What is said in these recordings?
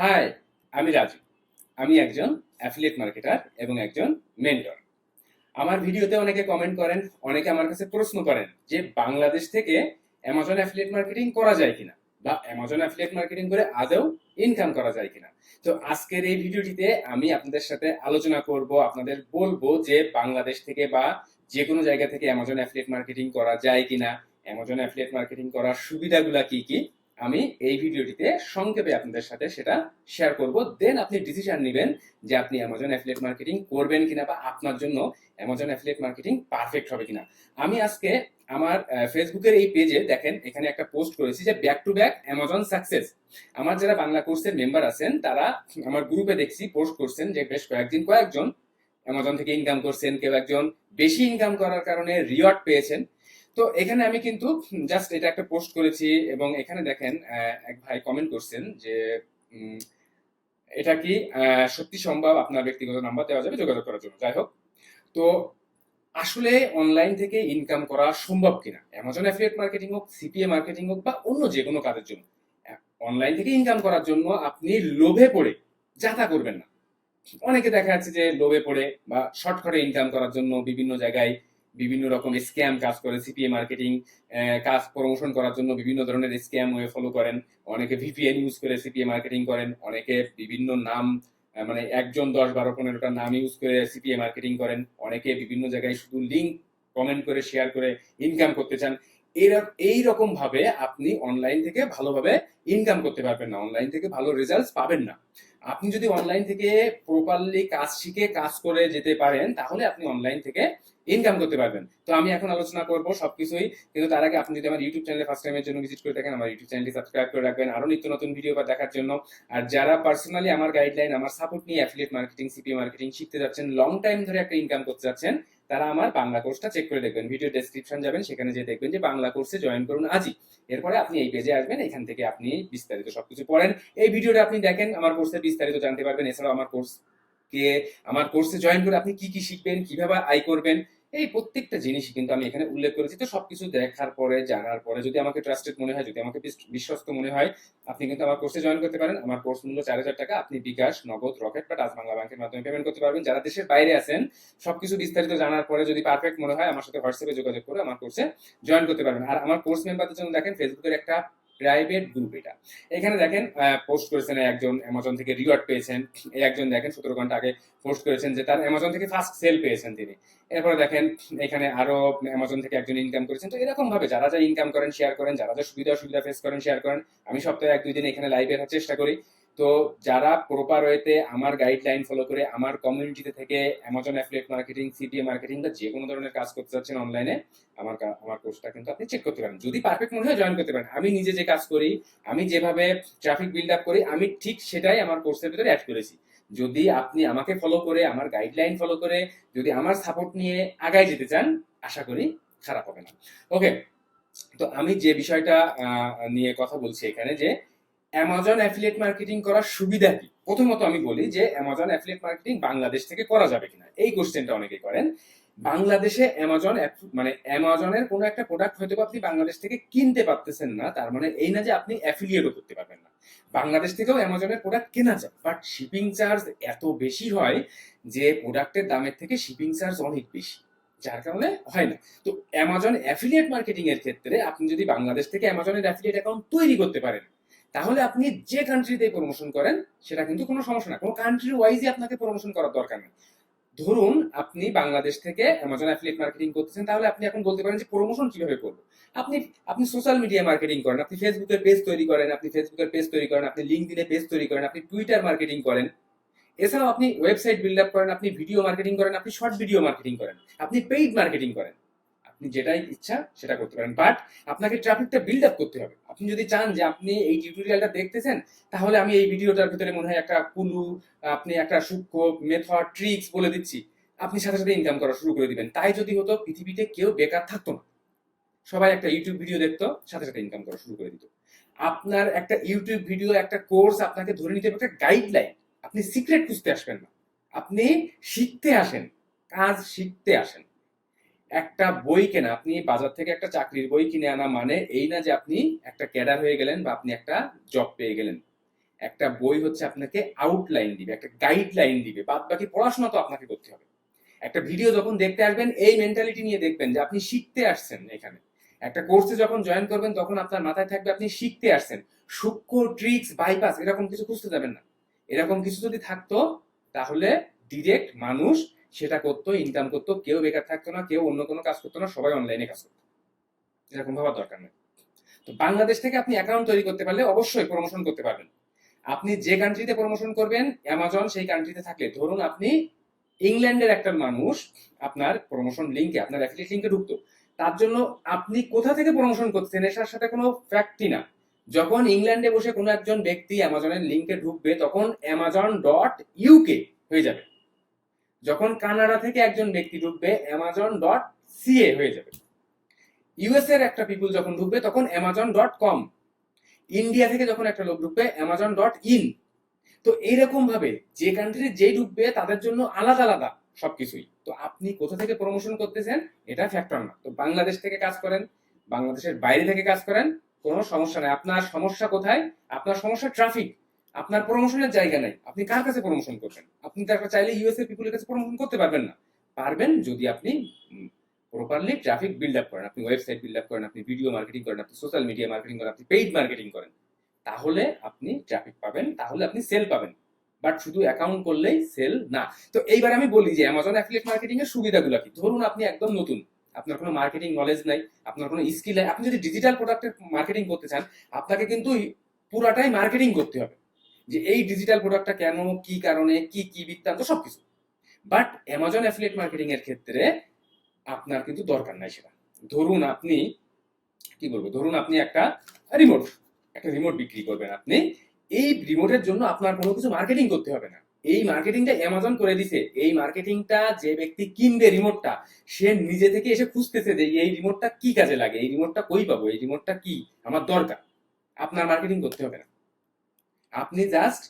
High আমি রাজু। আমি একজন অ্যাফিলিয়েট মার্কেটার এবং একজন মেন্টর আমার ভিডিওতে অনেকে কমেন্ট করেন, অনেকে আমার কাছে প্রশ্ন করেন যে বাংলাদেশ থেকে অ্যামাজন অ্যাফিলিয়েট মার্কেটিং করা যায় কিনা বা অ্যামাজন অ্যাফিলিয়েট মার্কেটিং করে আদৌ ইনকাম করা যায় কিনা। তো আজকের এই ভিডিওটিতে আমি আপনাদের সাথে আলোচনা করব, আপনাদের বলব যে বাংলাদেশ থেকে বা যে কোনো জায়গা থেকে অ্যামাজন অ্যাফিলিয়েট মার্কেটিং করা যায় কিনা অ্যামাজন অ্যাফিলিয়েট মার্কেটিং করার সুবিধাগুলা কি কি আমি এই ভিডিওটিতে সংক্ষেপে আপনাদের সাথে সেটা শেয়ার করব। দেন আপনি ডিসিশন নেবেন যে আপনি অ্যামাজন অ্যাফিলিয়েট মার্কেটিং করবেন কিনা বা আপনার জন্য অ্যামাজন অ্যাফিলিয়েট মার্কেটিং পারফেক্ট হবে কিনা। আমি আজকে আমার ফেসবুকের এই পেজে দেখেন, এখানে একটা পোস্ট করেছি যে back to back Amazon success আমার যারা বাংলা কোর্সের মেম্বার আছেন, তারা আমার গ্রুপে দেখছি পোস্ট করছেন যে বেশ কয়েকদিন কয়েকজন অ্যামাজন থেকে ইনকাম করছেন। কেউ একজন বেশি ইনকাম করার কারণে রিওয়ার্ড পেয়েছেন। তো এখানে আমি কিন্তু জাস্ট এটা একটা পোস্ট করেছি এবং এখানে দেখেন এক ভাই কমেন্ট করছেন যে এটা কি সত্যি সম্ভব আপনার ব্যক্তিগত নাম্বার দেওয়া যাবে যোগাযোগ করার জন্য? যাই হোক, তো আসলে অনলাইন থেকে ইনকাম করা সম্ভব কিনা? অ্যামাজন অ্যাফিলিয়েট মার্কেটিং হোক সিপিএ মার্কেটিং হোক বা অন্য যে কোনো কাজের জন্য অনলাইন থেকে ইনকাম করার জন্য আপনি লোভে পড়ে, যাতা করবেন না। অনেকে দেখা যাচ্ছে যে লোভে পড়ে বা শর্টকাটে ইনকাম করার জন্য বিভিন্ন জায়গায় বিভিন্ন রকম স্ক্যাম কাজ করে সিপিএ মার্কেটিং কাজ প্রমোশন করার জন্য বিভিন্ন ধরনের স্ক্যাম ওয়ে ফলো করেন। অনেকে ভিপিএন ইউজ করে সিপিএ মার্কেটিং করেন, অনেকে বিভিন্ন নাম মানে একজন দশ বারো পনেরোটা নাম ইউজ করে সিপিএ মার্কেটিং করেন, অনেকে বিভিন্ন জায়গায় শুধু লিঙ্ক কমেন্ট করে শেয়ার করে ইনকাম করতে চান। এই রকম ভাবে আপনি অনলাইন থেকে ভালোভাবে ইনকাম করতে পারবেন না অনলাইন থেকে ভালো রেজাল্ট পাবেন না। আপনি যদি অনলাইন থেকে প্রপারলি কাজ শিখে কাজ করে যেতে পারেন, তাহলে আপনি অনলাইন থেকে ইনকাম করতে পারবেন। তো আমি এখন আলোচনা করব সবকিছুই, কিন্তু তার আগে আপনি যদি আমার ইউটিউব চ্যানেলে ফার্স্ট টাইমের জন্য ভিজিট করে থাকেন, আমার ইউটিউব চ্যানেলটি সাবস্ক্রাইব করে রাখবেন। আরও নিত্য নতুন ভিডিও বা দেখার জন্য। আর যারা পার্সোনালি আমার গাইডলাইন আমার সাপোর্ট নিয়ে অ্যাফিলিয়েট মার্কেটিং সিপি মার্কেটিং শিখতে যাচ্ছেন লং টাইম ধরে একটা ইনকাম করতে যাচ্ছেন, তারা আমার বাংলা কোর্সটা চেক করে দেখবেন। ভিডিও ডেসক্রিপশন যাবেন, সেখানে যে দেখবেন যে বাংলা কোর্সে জয়েন করুন আজই। এরপরে আপনি এই পেজে আসবেন, এখান থেকে আপনি বিস্তারিত সবকিছু পড়েন। এই ভিডিওটা আপনি দেখেন, আমার কোর্সে বিস্তারিত জানতে পারবেন। এছাড়াও আমার কোর্স কে, আমার কোর্সে জয়েন করে আপনি কি কি শিখবেন, কীভাবে আয় করবেন, এই প্রত্যেকটা জিনিসই কিন্তু আমি এখানে উল্লেখ করেছি। তো সবকিছু দেখার পরে, জানার পরে, যদি আমাকে ট্রাস্টেড মনে হয়, যদি আমাকে বিশ্বস্ত মনে হয়, আপনি কিন্তু আমার কোর্সে জয়েন করতে পারেন। আমার কোর্স মূল্য চার হাজার টাকা। আপনি বিকাশ, নগদ, রকেট বা ডাচ বাংলা ব্যাংকের মাধ্যমে পেমেন্ট করতে পারবেন। যারা দেশের বাইরে আছেন, সবকিছু বিস্তারিত জানার পরে যদি পারফেক্ট মনে হয়, আমার সাথে হোয়াটসঅ্যাপে যোগাযোগ করে আমার কোর্সে জয়েন করতে পারবেন। আর আমার কোর্স মেম্বারদের জন্য দেখেন ফেসবুকের একটা প্রাইভেট গ্রুপ এটা। এখানে দেখেন পোস্ট করেছেন একজন অ্যামাজন থেকে রিওয়ার্ড পেয়েছেন। এই একজন দেখেন, সতেরো ঘণ্টা আগে পোস্ট করেছেন যে তার অ্যামাজন থেকে ফার্স্ট সেল পেয়েছেন তিনি। এরপরে দেখেন, এখানে আরও অ্যামাজন থেকে একজন ইনকাম করেছেন। তো এরকম ভাবে যারা যা ইনকাম করেন শেয়ার করেন, যারা যা সুবিধা অসুবিধা ফেস করেন শেয়ার করেন, আমি সপ্তাহে এক দুই দিন এখানে লাইভে চেষ্টা করি। তো যারা প্রপার ওয়েতে আমার গাইডলাইন ফলো করে আমার কমিউনিটিতে থেকে Amazon affiliate marketing CPA marketing বা যে কোনো ধরনের কাজ করতে চাচ্ছেন অনলাইনে আমার আমার কোর্সটা কিন্তু আপনি চেক করতে পারেন। যদি পারফেক্ট মনে হয় জয়েন করতে পারেন। আমি নিজে যে কাজ করি, আমি যেভাবে ট্রাফিক বিল্ড আপ করি, আমি ঠিক সেটাই আমার কোর্সের ভিতরে অ্যাড করেছি। যদি আপনি আমাকে ফলো করে, আমার গাইডলাইন ফলো করে, যদি আমার সাপোর্ট নিয়ে আগায় যেতে চান, আশা করি খারাপ হবে না। ওকে তো আমি যে বিষয়টা নিয়ে কথা বলছি এখানে যে অ্যামাজন অ্যাফিলিয়েট মার্কেটিং করার সুবিধা কি? প্রথমত আমি বলি যে অ্যামাজন অ্যাফিলিয়েট মার্কেটিং বাংলাদেশ থেকে করা যাবে কিনা। এই কোশ্চেনটা অনেকে করেন। বাংলাদেশে অ্যামাজন মানে অ্যামাজনের কোনো একটা প্রোডাক্ট হয়তো আপনি বাংলাদেশ থেকে কিনতে পারতেছেন না, তার মানে এই না যে আপনি অ্যাফিলিয়েটও করতে পারবেন না। বাংলাদেশ থেকেও অ্যামাজনের প্রোডাক্ট কেনা যায় বাট শিপিং চার্জ এত বেশি হয় যে প্রোডাক্টের দামের থেকে শিপিং চার্জ অনেক বেশি, যার কারণে হয় না। তো অ্যামাজন অ্যাফিলিয়েট মার্কেটিং এর ক্ষেত্রে আপনি যদি বাংলাদেশ থেকে অ্যামাজনের অ্যাফিলিয়েট অ্যাকাউন্ট তৈরি করতে পারেন তাহলে আপনি যে কান্ট্রিতে প্রমোশন করেন, সেটা কিন্তু কোনো সমস্যা না। কোনো কান্ট্রি ওয়াইজই আপনাকে প্রমোশন করার দরকার নেই। ধরুন, আপনি বাংলাদেশ থেকে অ্যামাজন অ্যাফিলিয়েট মার্কেটিং করতেছেন, তাহলে আপনি এখন বলতে পারেন যে প্রমোশন কীভাবে করব? আপনি আপনি সোশ্যাল মিডিয়া মার্কেটিং করেন, আপনি ফেসবুকের পেজ তৈরি করেন, আপনি ফেসবুকের পেজ তৈরি করেন, আপনি লিঙ্ক লিঙ্কডিনে পেজ তৈরি করেন, আপনি টুইটার মার্কেটিং করেন। এছাড়াও আপনি ওয়েবসাইট বিল্ড আপ করেন, আপনি ভিডিও মার্কেটিং করেন, আপনি শর্ট ভিডিও মার্কেটিং করেন, আপনি পেইড মার্কেটিং করেন। আপনি যেটাই ইচ্ছা সেটা করতে পারেন। বাট আপনাকে ট্রাফিকটা বিল্ড আপ করতে হবে। আপনি যদি চান যে আপনি এই টিউটোরিয়ালটা দেখতেছেন, তাহলে আমি এই ভিডিওটার ভিতরে মনে হয় একটা কুলু, আপনি একটা সূক্ষ্ম মেথড ট্রিক্স বলে দিচ্ছি। আপনি সাথে সাথে ইনকাম করা শুরু করে দিবেন। তাই যদি হতো, পৃথিবীতে কেউ বেকার থাকতো না। সবাই একটা ইউটিউব ভিডিও দেখতো, সাথে সাথে ইনকাম করা শুরু করে দিত। আপনার একটা ইউটিউব ভিডিও একটা কোর্স আপনাকে ধরে নিতে হবে, একটা গাইডলাইন আপনি সিক্রেট খুঁজতে আসবেন না। আপনি শিখতে আসেন, কাজ শিখতে আসেন। একটা বই কেনা, আপনি বাজার থেকে একটা চাকরির বই কিনে আনা মানে এই না যে আপনি একটা ক্যাডার হয়ে গেলেন বা আপনি একটা জব পেয়ে গেলেন। একটা বই হচ্ছে আপনাকে আউটলাইন দিবে, একটা গাইডলাইন দিবে বাদ বাকি পড়াশোনা তো আপনাকে করতে হবে। একটা ভিডিও যখন দেখতে আসবেন, এই মেন্টালিটি নিয়ে দেখবেন যে আপনি শিখতে আসছেন এখানে। একটা কোর্সে যখন জয়েন করবেন, তখন আপনার মাথায় থাকবে আপনি শিখতে আসছেন। সূক্ষ্ম ট্রিক্স বাইপাস এরকম কিছু খুঁজতে যাবেন না। এরকম কিছু যদি থাকতো, তাহলে ডিরেক্ট মানুষ সেটা করতো ইনকাম করতো, কেউ বেকার থাকতো না, কেউ অন্য কোনো কাজ করতো না, সবাই অনলাইনে কাজ করতো। এরকম ভাবার দরকার নেই। তো বাংলাদেশ থেকে আপনি অ্যাকাউন্ট তৈরি করতে পারলে অবশ্যই প্রমোশন করতে পারবেন। আপনি যে কান্ট্রিতে প্রমোশন করবেন অ্যামাজন সেই কান্ট্রিতে থাকলে, ধরুন আপনি ইংল্যান্ডের একটা মানুষ, আপনার প্রমোশন লিঙ্কে আপনার অ্যাফিলিয়েট লিঙ্কে ঢুকতো। তার জন্য আপনি কোথা থেকে প্রমোশন করছেন, এটার সাথে কোনো ফ্যাক্টই না। যখন ইংল্যান্ডে বসে কোনো একজন ব্যক্তি অ্যামাজনের লিঙ্কে ঢুকবে, তখন অ্যামাজন ডট ইউকে হয়ে যাবে। যখন কানাডা থেকে একজন ব্যক্তি ঢুকবে অ্যামাজন ডট সিএ হয়ে যাবে। ইউএস এর একটা পিপুল যখন ঢুকবে, তখন অ্যামাজন ডট কম ইন্ডিয়া থেকে যখন একটা লোক ঢুকবে অ্যামাজন ডট ইন তো এইরকম ভাবে যে কান্ট্রি যেই ঢুকবে, তাদের জন্য আলাদা আলাদা সবকিছুই। তো আপনি কোথা থেকে প্রমোশন করতেছেন, এটা ফ্যাক্টর না। তো বাংলাদেশ থেকে কাজ করেন, বাংলাদেশের বাইরে থেকে কাজ করেন, কোনো সমস্যা নাই। আপনার সমস্যা কোথায়? আপনার সমস্যা ট্রাফিক আপনার প্রমোশনের জায়গা নাই। আপনি কার কাছে প্রমোশন করবেন? আপনি তার চাইলে ইউএস এর পিপুলের কাছে প্রমোশন করতে পারবেন না। পারবেন যদি আপনি প্রপারলি ট্রাফিক বিল্ড আপ করেন। আপনি ওয়েবসাইট বিল্ড আপ করেন, আপনি ভিডিও মার্কেটিং করেন, আপনি সোশ্যাল মিডিয়া মার্কেটিং করেন, আপনি পেইড মার্কেটিং করেন। তাহলে আপনি ট্রাফিক পাবেন, তাহলে আপনি সেল পাবেন। বাট শুধু অ্যাকাউন্ট করলেই সেল না। তো এইবার আমি বলি যে অ্যামাজন অ্যাফিলিয়েট মার্কেটিং এর সুবিধাগুলো কি? ধরুন আপনি একদম নতুন। আপনার কোনো মার্কেটিং নলেজ নাই, আপনার কোনো স্কিল নাই। আপনি যদি ডিজিটাল প্রোডাক্টের মার্কেটিং করতে চান, আপনাকে কিন্তু পুরাটাই মার্কেটিং করতে হবে। যে এই ডিজিটাল প্রোডাক্টটা কেন, কি কারণে, কি কি বৃত্তান্ত, সবকিছু। বাট অ্যামাজন অ্যাফিলিয়েট মার্কেটিং এর ক্ষেত্রে আপনার কিন্তু দরকার নাই সেটা। ধরুন আপনি, কি বলব, ধরুন আপনি একটা রিমোট একটা রিমোট বিক্রি করবেন আপনি। এই রিমোটের জন্য আপনার কোনো কিছু মার্কেটিং করতে হবে না। এই মার্কেটিংটা অ্যামাজন করে দিছে। এই মার্কেটিংটা যে ব্যক্তি কিনবে রিমোটটা সে নিজে থেকে এসে খুঁজতেছে যে এই রিমোটটা কি কাজে লাগে, এই রিমোটটা কই পাবো, এই রিমোটটা কি? আমার দরকার। আপনার মার্কেটিং করতে হবে না। আপনি জাস্ট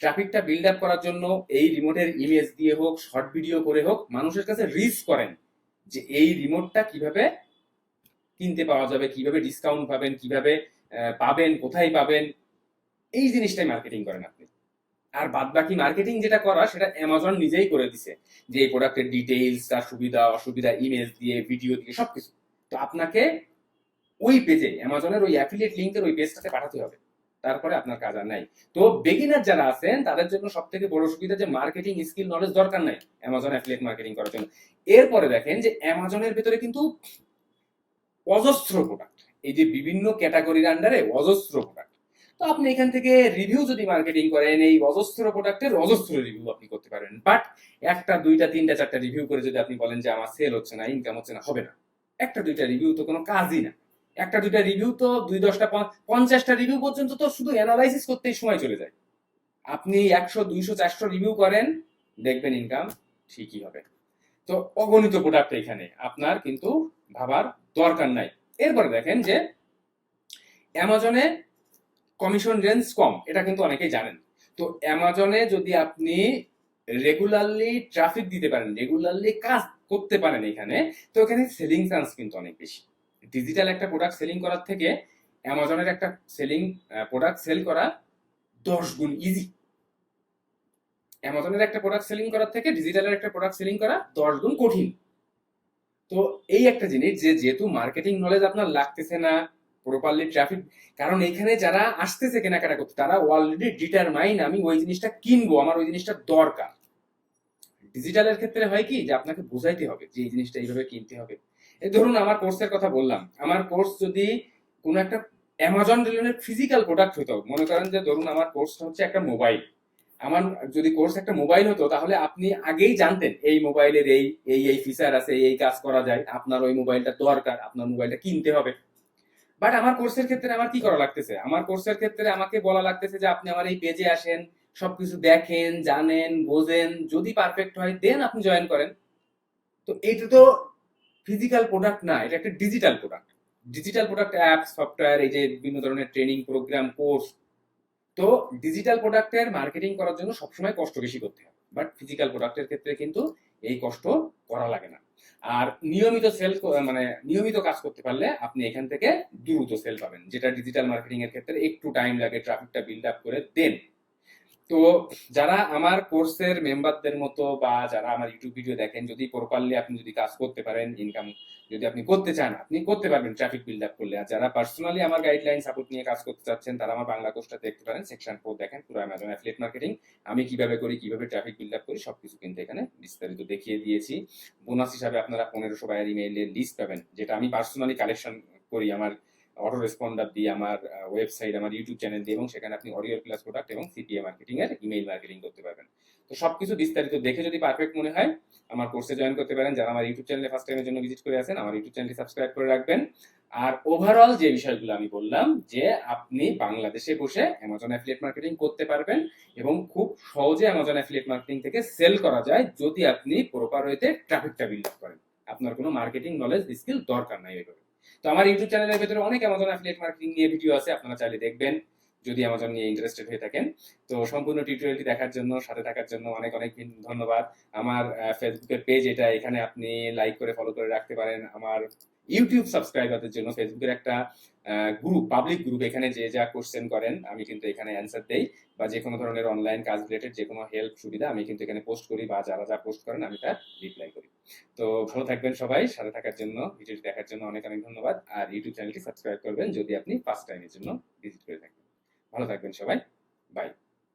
ট্রাফিকটা বিল্ড আপ করার জন্য এই রিমোটের ইমেজ দিয়ে হোক শর্ট ভিডিও করে হোক, মানুষের কাছে রিচ করেন যে এই রিমোটটা কীভাবে কিনতে পাওয়া যাবে, কীভাবে ডিসকাউন্ট পাবেন, কীভাবে পাবেন, কোথায় পাবেন, এই জিনিসটাই মার্কেটিং করেন আপনি। আর বাদ বাকি মার্কেটিং যেটা করা, সেটা অ্যামাজন নিজেই করে দিছে যে এই প্রোডাক্টের ডিটেইলস তার সুবিধা, অসুবিধা ইমেজ দিয়ে ভিডিও দিয়ে, সবকিছু। তো আপনাকে ওই পেজে অ্যামাজনের ওই অ্যাফিলিয়েট লিঙ্কের ওই পেজটাতে পাঠাতে হবে। তারপরে আপনার কাজ আর নাই। তো বেগিনার যারা আছেন, তাদের জন্য সব থেকে বড় সুবিধা যে মার্কেটিং স্কিল নলেজ দরকার নাই অ্যামাজন অ্যাফিলিয়েট মার্কেটিং করার জন্য। এরপরে দেখেন যে অ্যামাজনের ভেতরে কিন্তু অজস্র প্রোডাক্ট এই যে বিভিন্ন ক্যাটাগরির আন্ডারে অজস্র প্রোডাক্ট তো আপনি এখান থেকে রিভিউ যদি মার্কেটিং করেন, এই অজস্র প্রোডাক্টের অজস্র রিভিউ আপনি করতে পারেন। বাট একটা, দুইটা, তিনটা, চারটা রিভিউ করে যদি আপনি বলেন যে আমার সেল হচ্ছে না ইনকাম হচ্ছে না, হবে না। একটা, দুইটা রিভিউ তো কোনো কাজই না। একটা, দুইটা রিভিউ তো, দুই দশটা পঞ্চাশটা রিভিউ পর্যন্ত তো শুধু অ্যানালাইসিস করতেই সময় চলে যায়। আপনি একশো, দুইশো, চারশো রিভিউ করেন, দেখবেন ইনকাম ঠিকই হবে। তো অগণিত প্রোডাক্ট এখানে। আপনার কিন্তু ভাবার দরকার নাই। এরপরে দেখেন যে অ্যামাজনে কমিশন রেঞ্জ কম, এটা কিন্তু অনেকেই জানেন। তো অ্যামাজনে যদি আপনি রেগুলারলি ট্রাফিক দিতে পারেন রেগুলারলি কাজ করতে পারেন এখানে, তো এখানে সেলিং চান্স কিন্তু অনেক বেশি। ডিজিটাল একটা প্রোডাক্ট সেলিং করার থেকে অ্যামাজনের একটা সেলিং প্রোডাক্ট সেল করা দশ গুণ ইজি অ্যামাজনের একটা প্রোডাক্ট সেলিং করার থেকে ডিজিটালের একটা প্রোডাক্ট সেলিং করা দশ গুণ কঠিন। তো এই একটা জিনিস যে যেহেতু মার্কেটিং নলেজ আপনার লাগতেছে না প্রপারলি ট্রাফিক কারণ এখানে যারা আসতেছে কেনাকাটা করতে, তারা অলরেডি ডিটারমাইন আমি ওই জিনিসটা কিনবো, আমার ওই জিনিসটা দরকার। ডিজিটালের ক্ষেত্রে হয় কি যে আপনাকে বোঝাইতে হবে যে এই জিনিসটা এইভাবে কিনতে হবে। এই ধরুন আমার কোর্সের কথা বললাম। আমার কোর্স যদি কোনো একটা অ্যামাজন রিলেটেড ফিজিক্যাল প্রোডাক্ট হতো, মনে করেন যে ধরুন আমার কোর্সটা হচ্ছে একটা মোবাইল আমার যদি কোর্স একটা মোবাইল হতো, তাহলে আপনি আগেই জানতেন, এই মোবাইলের এই এই এই ফিচার আছে, এই কাজ করা যায়, আপনার ওই মোবাইলটা দরকার, আপনার মোবাইলটা কিনতে হবে। বাট আমার কোর্সের ক্ষেত্রে আমার কি করা লাগতেছে? আমার কোর্সের ক্ষেত্রে আমাকে বলা লাগতেছে যে আপনি আমার এই পেজে আসেন, সবকিছু দেখেন, জানেন, বোঝেন, যদি পারফেক্ট হয় দেন আপনি জয়েন করেন। তো এইটা তো ফিজিক্যাল প্রোডাক্ট না, এটা একটা digital product digital product app software এই যে বিভিন্ন ধরনের ট্রেনিং প্রোগ্রাম কোর্স তো ডিজিটাল প্রোডাক্টের মার্কেটিং করার জন্য সবসময় কষ্ট বেশি করতে হয়। বাট ফিজিক্যাল প্রোডাক্টের ক্ষেত্রে কিন্তু এই কষ্ট করা লাগে না। আর নিয়মিত সেল মানে নিয়মিত কাজ করতে পারলে আপনি এখান থেকে দ্রুত সেল পাবেন, যেটা ডিজিটাল মার্কেটিং এর ক্ষেত্রে একটু টাইম লাগে ট্রাফিকটা বিল্ড আপ করে দেন। তো যারা আমার কোর্সের মেম্বারদের মতো বা যারা আমার ইউটিউব ভিডিও দেখেন, যদি প্রপারলি আপনি যদি কাজ করতে পারেন ইনকাম যদি আপনি করতে চান, আপনি করতে পারবেন ট্রাফিক বিল্ড আপ করলে। আর যারা পার্সোনালি আমার গাইডলাইন সাপোর্ট নিয়ে কাজ করতে চাচ্ছেন, তারা আমার বাংলা কোর্সটা দেখতে পারেন সেকশন ফোর দেখেন, পুরো অ্যামাজন অ্যাফিলিয়েট মার্কেটিং আমি কীভাবে করি, কীভাবে ট্রাফিক বিল্ড আপ করি, সবকিছু কিন্তু এখানে বিস্তারিত দেখিয়ে দিয়েছি। বোনাস হিসাবে আপনারা পনেরোশো বাইয়ের ইমেইলের লিস্ট পাবেন, যেটা আমি পার্সোনালি কালেকশন করি আমার অটো রেসপন্ডার দিয়ে আমার ওয়েবসাইট আমার ইউটিউব চ্যানেল দিয়ে এবং সেখানে আপনি অডিও প্লাস প্রোডাক্ট এবং সিপিএ মার্কেটিং এর ইমেইল মার্কেটিং করতে পারবেন। তো সবকিছু বিস্তারিত দেখে যদি পারফেক্ট মনে হয়, আমার কোর্সে জয়েন করতে পারেন। যারা আমার ইউটিউব চ্যানেলে ফার্স্ট টাইমের জন্য ভিজিট করে আছেন, আমার ইউটিউব চ্যানেলটি সাবস্ক্রাইব করে রাখবেন। আর ওভারঅল যে বিষয়গুলো আমি বললাম, যে আপনি বাংলাদেশে বসে অ্যামাজন অ্যাফিলিয়েট মার্কেটিং করতে পারবেন এবং খুব সহজে অ্যামাজন অ্যাফিলিয়েট মার্কেটিং থেকে সেল করা যায় যদি আপনি প্রপার ওয়েতে ট্রাফিকটা বিল্ড করেন। আপনার কোনো মার্কেটিং নলেজ স্কিল দরকার নাই এভাবে তো আমার ইউটিউব চ্যানেলের ভিতরে অনেক অ্যামাজন অ্যাফিলিয়েট মার্কেটিং নিয়ে ভিডিও আছে, আপনারা চাইলে দেখবেন, যদি অ্যামাজন নিয়ে ইন্টারেস্টেড হয়ে থাকেন। তো সম্পূর্ণ টিউটোরিয়ালটি দেখার জন্য, সাথে থাকার জন্য অনেক অনেক ধন্যবাদ। আমার ফেসবুকের পেজ এটা এখানে আপনি লাইক করে ফলো করে রাখতে পারেন। আমার ইউটিউব সাবস্ক্রাইবারদের জন্য ফেসবুকের একটা গ্রুপ পাবলিক গ্রুপ এখানে যে যা কোশ্চেন করেন, আমি কিন্তু এখানে অ্যান্সার দেই। বা যে কোনো ধরনের অনলাইন কাজ রিলেটেড যে কোনো হেল্প সুবিধা আমি কিন্তু এখানে পোস্ট করি বা যারা যা পোস্ট করেন, আমি তার রিপ্লাই করি। তো ভালো থাকবেন সবাই, সাথে থাকার জন্য, ভিডিওটি দেখার জন্য অনেক অনেক ধন্যবাদ। আর ইউটিউব চ্যানেলটি সাবস্ক্রাইব করবেন যদি আপনি ফার্স্ট টাইমের জন্য ভিজিট করে থাকেন। ভালো থাকবেন সবাই বাই